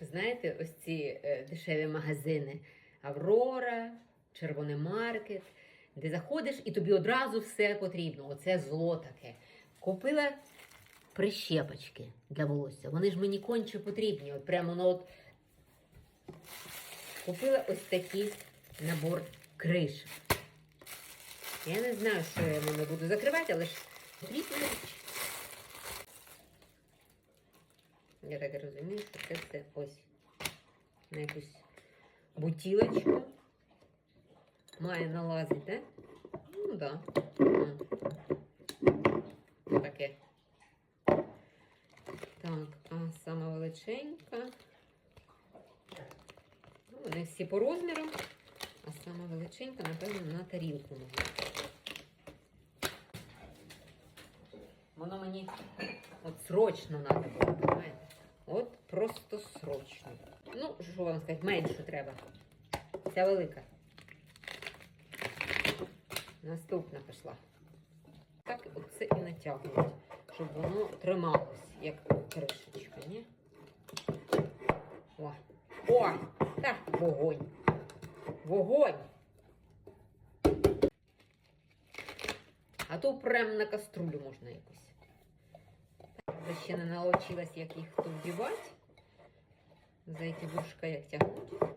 Знаєте, ось ці е, дешеві магазини Аврора, Червоний маркет, де заходиш і тобі одразу все потрібно. Оце зло таке. Купила прищепочки для волосся. Вони ж мені конче потрібні. От прямо ну, от купила ось такий набор криш. Я не знаю, що я ними буду закривати, але ж потрібна річ. Я так розумію, що це все ось на якусь бутілочку. Має налазити? Ну. Да. Таке. Так, а сама величенька. Ну, вони всі по розмірам, а сама величенька, напевно, на тарілку може. Воно мені от срочно треба було, понимаєте? От просто срочно. Ну, що вам сказати, менше треба. Ця велика. Наступна пішла. Так оце і натягують, щоб воно трималось, як кришечка, ні? О! О! Так, вогонь! Вогонь! А то прям на каструлю можна якусь. Я ще не научилась, як їх тут вдівати. За ці вушка як тягнуть.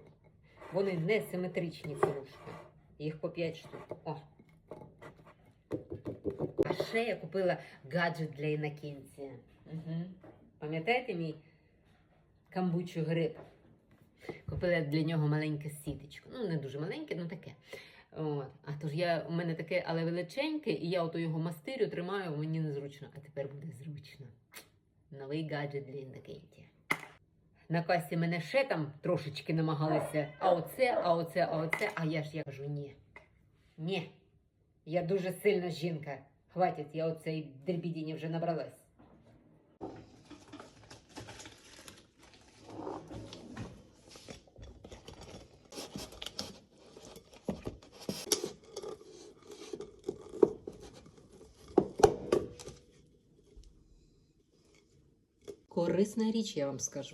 Вони не симетричні, ці вушка. Їх по 5 штук. О. А ще я купила гаджет для інакінця. Угу. Пам'ятаєте мій камбучу гриб? Купила для нього маленьке сіточко. Ну, не дуже маленьке, ну таке. От. А то ж я, у мене таке, але величеньке, і я ото його мастирю тримаю, мені незручно. А тепер буде зручно. Новий гаджет для інакентя. На касі мене ще там трошечки намагалися. А оце, а оце, а оце. А я ж я кажу, ні. Ні. Я дуже сильна жінка. Хватить, я оцей дрібідіні вже набралась. Корисна річ, я вам скажу.